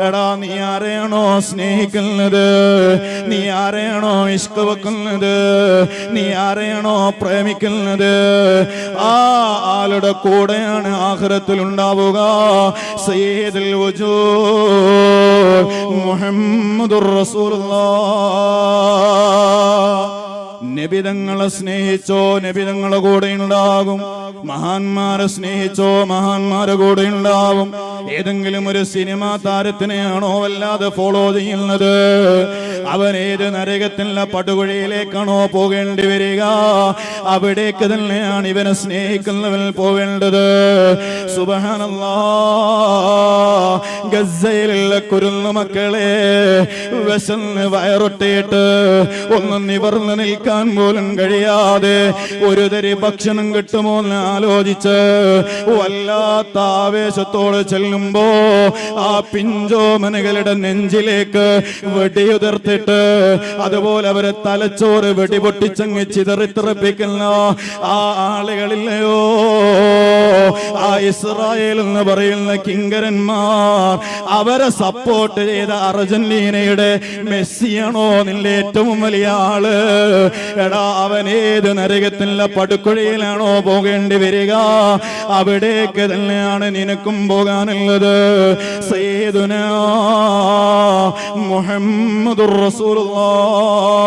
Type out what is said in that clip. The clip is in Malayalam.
എടാ നീ ആരെയാണോ സ്നേഹിക്കുന്നത്? നീ ആരെയാണോ ഇഷ്ക വെക്കുന്നത്? നീ ആരെയാണോ പ്രേമിക്കുന്നത്? ആ ആളുടെ കൂടെയാണ് ആഹ്റത്തിൽ ഉണ്ടാവുക. സയ്യിദുൽ മുഹമ്മദുർ റസൂലുള്ളാഹ് നബിതങ്ങളെ സ്നേഹിച്ചോ നബിതങ്ങളെ കൂടെ ഉണ്ടാകും. മഹാന്മാരെ സ്നേഹിച്ചോ മഹാന്മാരെ കൂടെ ഉണ്ടാവും. ഏതെങ്കിലും ഒരു സിനിമാ താരത്തിനെയാണോ വല്ലാതെ ഫോളോ ചെയ്യുന്നത്? അവൻ ഏത് നരകത്തിലുള്ള പടുകുഴിയിലേക്കാണോ പോകേണ്ടി വരിക? അവിടേക്ക് തന്നെയാണ് ഇവനെ സ്നേഹിക്കുന്നവൻ പോകേണ്ടത്. സുബഹാനല്ലാ. ഗസയിലുള്ള കുരുന്നു മക്കളെ വിശന്ന് വയറൊട്ടിയിട്ട് ഒന്ന് നിവർന്ന് നിൽക്കാൻ പോലും കഴിയാതെ ഒരു തരി ഭക്ഷണം കിട്ടുമോ എന്ന് ആലോചിച്ച് വല്ലാത്ത ആവേശത്തോട് ചെല്ലുമ്പോ ആ പിഞ്ചോമനകളുടെ നെഞ്ചിലേക്ക് വെടിയുതിർത്തിട്ട് അതുപോലെ അവരെ തലച്ചോറ് വെടിപൊട്ടിച്ചങ്ങ് ചിതറിത്തിറപ്പിക്കുന്ന ആ ആളുകളില്ലയോ? ആ ഇസ്രായേൽ എന്ന് പറയുന്ന കിങ്കരന്മാർ അവരെ സപ്പോർട്ട് ചെയ്ത അർജന്റീനയുടെ മെസ്സിയാണോ നിന്റെ ഏറ്റവും വലിയ ആൾ? എടാ അവൻ ഏത് നരകത്തിനുള്ള പടുക്കുഴയിലാണോ പോകേണ്ടി വരിക? അവിടേക്ക് തന്നെയാണ് നിനക്കും പോകാനുള്ളത്. സയ്യിദുന മുഹമ്മദുർ റസൂലുള്ളാഹ്